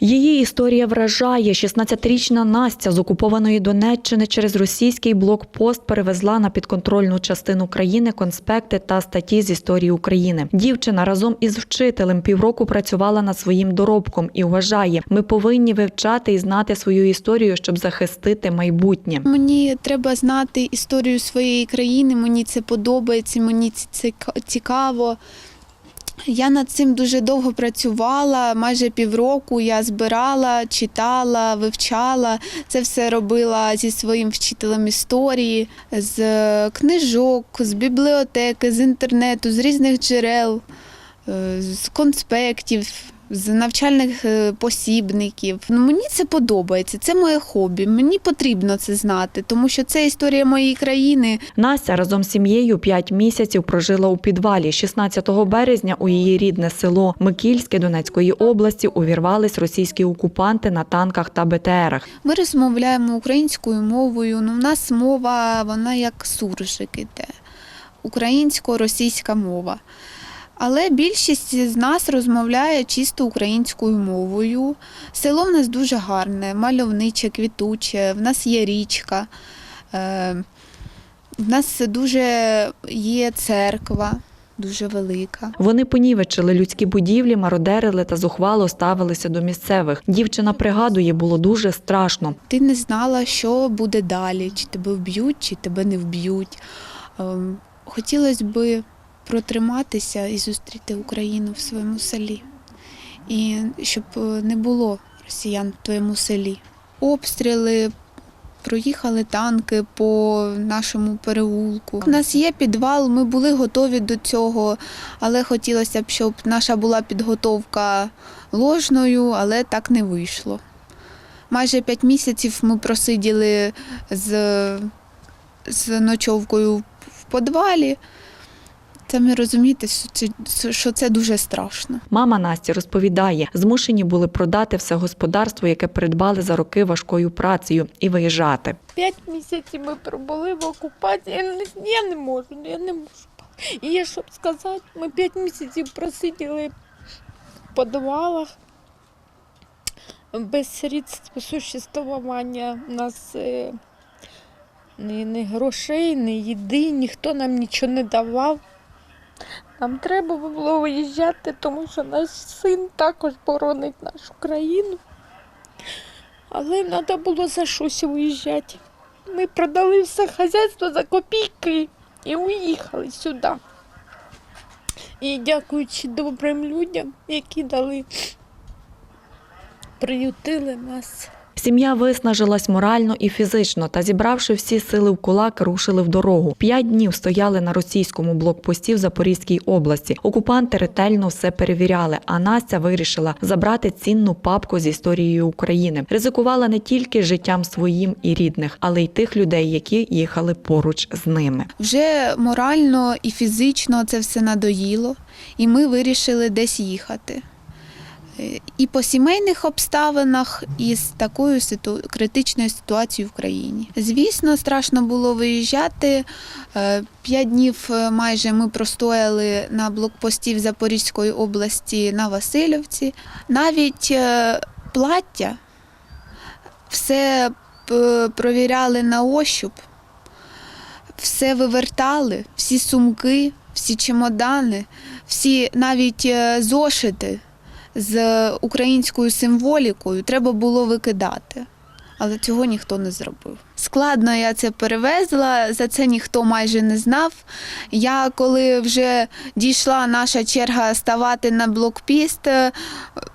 Її історія вражає. 16-річна Настя з окупованої Донеччини через російський блокпост перевезла на підконтрольну частину країни конспекти та статті з історії України. Дівчина разом із вчителем півроку працювала над своїм доробком і вважає, ми повинні вивчати і знати свою історію, щоб захистити майбутнє. Мені треба знати історію своєї країни, мені це подобається, мені це ціка- цікаво. Я над цим дуже довго працювала, майже півроку я збирала, читала, вивчала. Це все робила зі своїм вчителем історії, з книжок, з бібліотеки, з інтернету, з різних джерел, е, з конспектів, з навчальних е, посібників. Ну, мені це подобається, це моє хобі. Мені потрібно це знати, тому що це історія моєї країни. Настя разом з сім'єю 5 місяців прожила у підвалі. 16 березня у її рідне село Микільське Донецької області увірвались російські окупанти на танках та БТРах. Ми розмовляємо українською мовою. Ну, у нас мова, вона як суржик іде. Українсько-російська мова. Але більшість з нас розмовляє чисто українською мовою. Село в нас дуже гарне, мальовниче, квітуче, в нас є річка, е, в нас дуже є церква, дуже велика. Вони понівечили людські будівлі, мародерили та зухвало ставилися до місцевих. Дівчина пригадує, було дуже страшно. Ти не знала, що буде далі, чи тебе вб'ють, чи тебе не вб'ють. Ем, Хотілося б протриматися і зустріти Україну в своєму селі. І щоб е, не було росіян в твоєму селі. Обстріли, проїхали танки по нашому переулку. У нас є підвал, ми були готові до цього, але хотілося б, щоб наша була підготовка ложною, але так не вийшло. Майже п'ять місяців ми просиділи з, з ночовкою в підвалі. Це ми розумієте, що це, дуже страшно. Мама Насті розповідає, змушені були продати все господарство, яке придбали за роки важкою працею, і виїжджати. П'ять місяців ми пробули в окупації. Я не, можу, ну, я не можу. І я щоб сказати, ми п'ять місяців просиділи в підвалах без средств существування. У нас е, ні, ні грошей, ні їди, ніхто нам нічого не давав. Нам треба було виїжджати, тому що наш син також боронить нашу країну. Але треба було за щось виїжджати. Ми продали все хазяйство за копійки і уїхали сюди. І дякуючи добрим людям, які дали, приютили нас. Сім'я виснажилась морально і фізично та, зібравши всі сили в кулак, рушили в дорогу. П'ять днів стояли на російському блокпості в Запорізькій області. Окупанти ретельно все перевіряли. А Настя вирішила забрати цінну папку з історією України. Ризикувала не тільки життям своїм і рідних, але й тих людей, які їхали поруч з ними. Вже морально і фізично це все надоїло, і ми вирішили десь їхати. І по сімейних обставинах, і з такою ситу... критичною ситуацією в країні. Звісно, страшно було виїжджати. Е, П'ять днів е, майже ми простояли на блокпості в Запорізької області на Васильівці. Навіть е, плаття все провіряли на ощуп все вивертали, всі сумки, всі чемодани, всі навіть зошити з українською символікою треба було викидати. Але цього ніхто не зробив. Складно я це перевезла, за це ніхто майже не знав. Я коли вже дійшла наша черга ставати на блокпіст, е,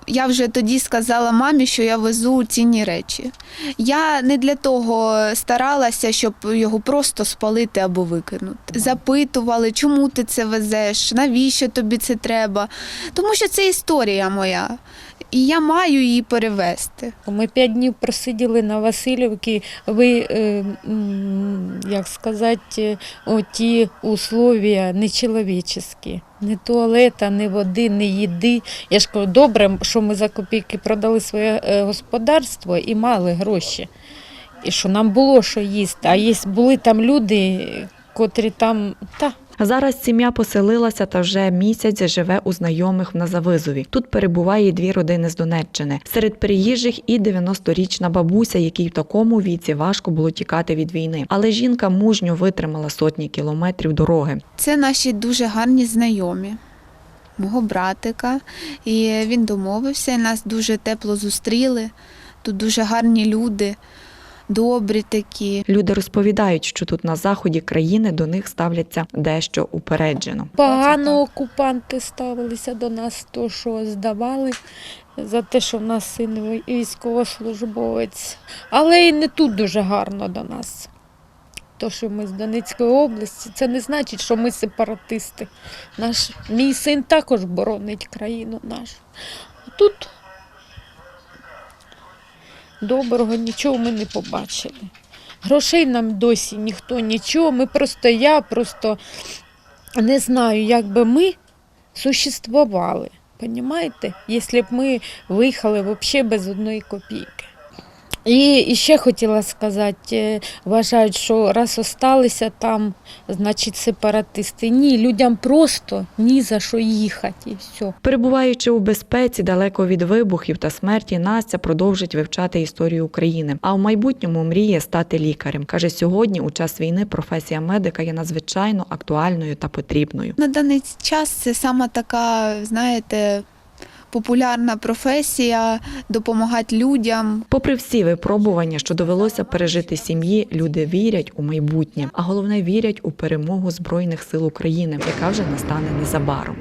я вже тоді сказала мамі, що я везу цінні речі. Я не для того старалася, щоб його просто спалити або викинути. Запитували, чому ти це везеш, навіщо тобі це треба. Тому що це історія моя, і я маю її перевезти. Ми п'ять днів просиділи на Васильівці. Ви, е, як сказати, ті условия нечеловічні. Ні туалета, ні води, ні їди. Я ж кажу, добре, що ми за копійки продали своє е, господарство і мали гроші. І що нам було що їсти. А є, були там люди, котрі там та Зараз сім'я поселилася та вже місяць живе у знайомих в Назавизові. Тут перебуває дві родини з Донеччини. Серед переїжджих і 90-річна бабуся, якій в такому віці важко було тікати від війни. Але жінка мужньо витримала сотні кілометрів дороги. Це наші дуже гарні знайомі. Мого братика, і він домовився, і нас дуже тепло зустріли. Тут дуже гарні люди, добрі такі. Люди розповідають, що тут на заході країни до них ставляться дещо упереджено. Погано окупанти ставилися до нас, то що здавали за те, що в нас син військовослужбовець. Але і не тут дуже гарно до нас. То, що ми з Донецької області, це не значить, що ми сепаратисти. Наш, мій син також боронить країну нашу. Тут доброго нічого ми не побачили. Грошей нам досі ніхто нічого. Ми просто я просто не знаю, як би ми существували. Понімаєте? Якщо б ми виїхали взагалі без одної копійки. І, ще хотіла сказати, е, вважають, що раз осталися там, значить сепаратисти. Ні, людям просто ні за що їхати і все. Перебуваючи у безпеці далеко від вибухів та смерті, Настя продовжить вивчати історію України. А в майбутньому мріє стати лікарем. каже, сьогодні, у час війни, професія медика є надзвичайно актуальною та потрібною. На даний час це сама така, знаєте, популярна професія допомагати людям. Попри всі випробування, що довелося пережити сім'ї, люди вірять у майбутнє, а головне вірять у перемогу збройних сил України, яка вже настане незабаром.